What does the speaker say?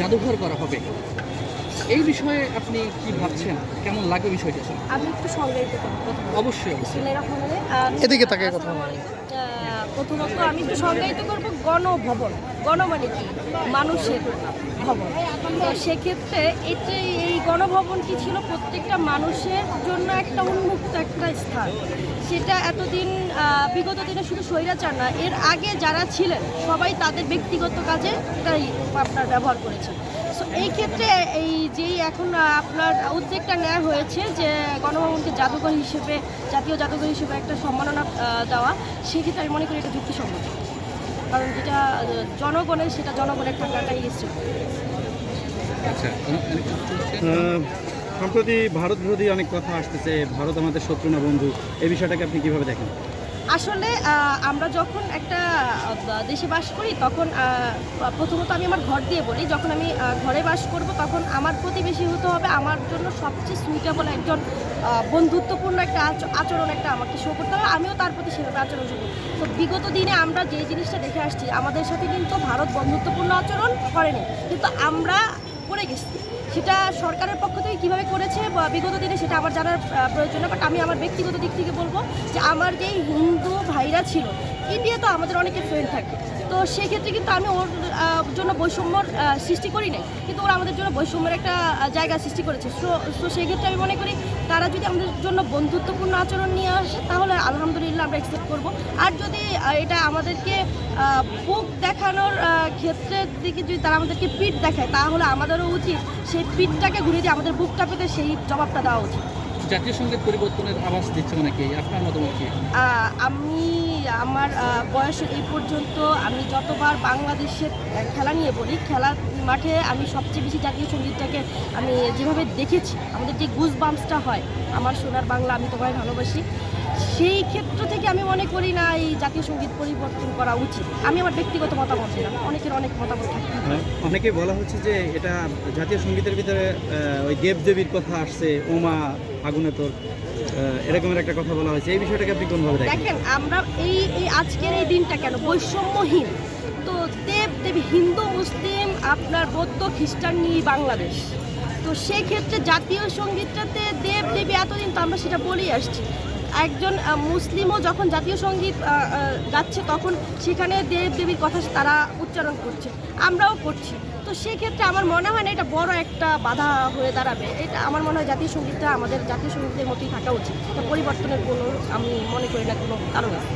জাদুঘর করা হবে। এই বিষয়ে আপনি কি ভাবছেন? কেমন লাগে বিষয়টা আমি একটু সংজ্ঞায়িত করব অবশ্যই অবশ্যই। এদিকে তাকে কথা প্রথমত আমি একটু সংজ্ঞায়িত করব গণভবন। গণ মানে কি মানুষের ভবন। তো সেক্ষেত্রে এটি এই গণভবনটি ছিল প্রত্যেকটা মানুষের জন্য একটা উন্মুক্ত একটা স্থান। সেটা এতদিন বিগত দিনে শুধু স্বৈরাচার না, এর আগে যারা ছিলেন, সবাই তাদের ব্যক্তিগত কাজে এটাই আপনার ব্যবহার করেছে সো এই ক্ষেত্রে এই যেই এখন আপনার উদ্যোগটা নেওয়া হয়েছে যে গণভবনকে জাদুঘর হিসেবে জাতীয় জাদুঘর হিসেবে একটা সম্মাননা দেওয়া সেক্ষেত্রে আমি মনে করি এটা যুক্তিসম্মত কারণ যেটা জনগণের সেটা জনগণের টাকাটাই এসছে। আচ্ছা সম্প্রতি ভারত বিরোধী অনেক কথা আসতেছে ভারত আমাদের শত্রু না বন্ধু এই বিষয়টাকে আপনি কীভাবে দেখেন? আসলে আমরা যখন একটা দেশে বাস করি, তখন প্রথমত আমি আমার ঘর দিয়ে বলি, যখন আমি ঘরে বাস করব, তখন আমার প্রতিবেশী হতে হবে, আমার জন্য সবচেয়ে সুইটেবল একজন বন্ধুত্বপূর্ণ একটা আচ- আচরণ একটা আমাকে শো করতে হবে, আমিও তার প্রতি সেভাবে আচরণ করব। তো বিগত দিনে আমরা যে জিনিসটা দেখে আসছি, আমাদের সাথে কিন্তু ভারত বন্ধুত্বপূর্ণ আচরণ করেনি, কিন্তু আমরা করে গেছি। সেটা সরকারের পক্ষ থেকে কীভাবে করেছে বিগত দিনে সেটা আমার জানার প্রয়োজন বাট আমি আমার ব্যক্তিগত দিক থেকে বলব যে আমার যেই হিন্দু ভাইরা ছিল ইন্ডিয়া তো আমাদের অনেকে ফ্রেন্ড থাকে। তো সেক্ষেত্রে কিন্তু আমি ওর জন্য বৈষম্যর সৃষ্টি করি নাই। কিন্তু ওরা আমাদের জন্য বৈষম্যের একটা জায়গা সৃষ্টি করেছে। সো সো সেক্ষেত্রে আমি মনে করি তারা যদি আমাদের জন্য বন্ধুত্বপূর্ণ আচরণ নিয়ে আসে তাহলে আলহামদুলিল্লাহ আমরা অ্যাকসেপ্ট করব। আর যদি এটা আমাদেরকে বুক দেখানোর আহ, ক্ষেত্রের দিকে যদি তারা আমাদেরকে পিঠ দেখায় তাহলে আমাদেরও উচিত সেই পিঠটাকে ঘুরিয়ে দিয়ে আমাদের বুকটা পেতে সেই জবাবটা দেওয়া উচিত। জাতীয় সংগীত পরিবর্তনের আভাস দিচ্ছে অনেকেই আপনার মতামত কি? আমি আমার বয়সের এই পর্যন্ত আমি যতবার বাংলাদেশের খেলা নিয়ে বলি, খেলার মাঠে আমি সবচেয়ে বেশি জাতীয় সঙ্গীতটাকে আমি যেভাবে দেখেছি, আমাদের যে গুজ বাম্পসটা হয়, আমার সোনার বাংলা আমি তোমায় ভালোবাসি, সেই ক্ষেত্র থেকে আমি মনে করি না এই জাতীয় সংগীত পরিবর্তন করা উচিত আমি আমার ব্যক্তিগত মতামত দিলাম, অনেকের অনেক মতামত থাকতে পারে। অনেকে বলা হচ্ছে যে এটা জাতীয় সঙ্গীতের ভিতরে ওই দেবদেবীর কথা আসছে, ওমা আগুনে তোর এরকমের একটা কথা বলা হয়েছে। এই বিষয়টাকে আপনি কোনভাবে দেখেন? আমরা এই এই আজকের এই দিনটা কেন? বৈষম্যহীন। তো দেব দেবী হিন্দু, মুসলিম, আপনার বৌদ্ধ, খ্রিস্টান নিয়ে বাংলাদেশ। তো সেক্ষেত্রে জাতীয় সঙ্গীতটাতে দেব দেবী এতদিন তো আমরা সেটা বলেই আসছি। একজন মুসলিমও যখন জাতীয় সংগীত গাচ্ছে তখন সেখানে দেব দেবীর কথা তারা উচ্চারণ করছে। আমরাও করছি। তো সেক্ষেত্রে আমার মনে হয় না এটা বড় একটা বাধা হয়ে দাঁড়াবে। এটা আমার মনে হয় জাতীয় সঙ্গীতটা আমাদের জাতীয় সঙ্গীতের মতোই থাকা উচিত। এটা পরিবর্তনের কোনো আমি মনে করি না কোনো কারণ আছে।